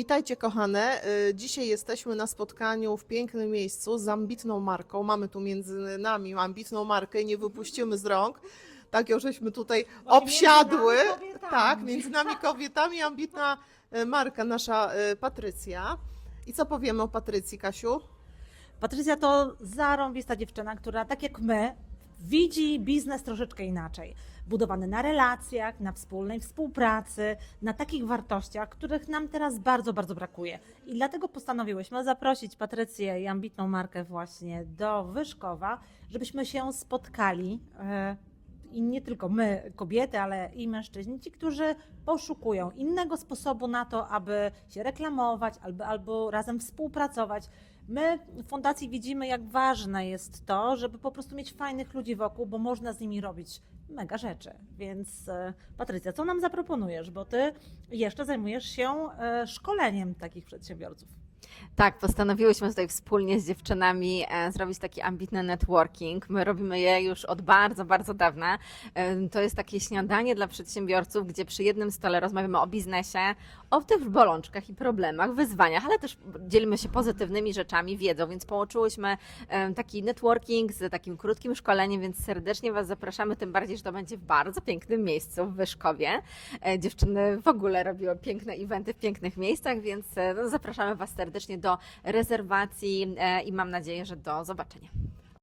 Witajcie kochane. Y, Dzisiaj jesteśmy na spotkaniu w pięknym miejscu z ambitną marką. Mamy tu między nami ambitną markę i nie wypuścimy z rąk. Tak ją żeśmy tutaj obsiadły. między. Tak, między nami kobietami ambitna y, marka nasza y, Patrycja. I co powiemy o Patrycji, Kasiu? Patrycja to zarąbista dziewczyna, która tak jak my widzi biznes troszeczkę inaczej. Budowany na relacjach, na wspólnej współpracy, na takich wartościach, których nam teraz bardzo, bardzo brakuje. I dlatego postanowiłyśmy zaprosić Patrycję i ambitną markę właśnie do Wyszkowa, żebyśmy się spotkali. I nie tylko my, kobiety, ale i mężczyźni, ci, którzy poszukują innego sposobu na to, aby się reklamować albo, albo razem współpracować. My w fundacji widzimy, jak ważne jest to, żeby po prostu mieć fajnych ludzi wokół, bo można z nimi robić mega rzeczy. Więc e, Patrycja, co nam zaproponujesz? Bo ty jeszcze zajmujesz się e, szkoleniem takich przedsiębiorców. Tak, postanowiłyśmy tutaj wspólnie z dziewczynami e, zrobić taki ambitny networking. My robimy je już od bardzo, bardzo dawna. E, to jest takie śniadanie dla przedsiębiorców, gdzie przy jednym stole rozmawiamy o biznesie, o tych bolączkach i problemach, wyzwaniach, ale też dzielimy się pozytywnymi rzeczami, wiedzą, więc połączyłyśmy e, taki networking z takim krótkim szkoleniem, więc serdecznie Was zapraszamy, tym bardziej, że to będzie w bardzo pięknym miejscu w Wyszkowie. Dziewczyny w ogóle robiły piękne eventy w pięknych miejscach, więc no, zapraszamy Was serdecznie do rezerwacji e, i mam nadzieję, że do zobaczenia.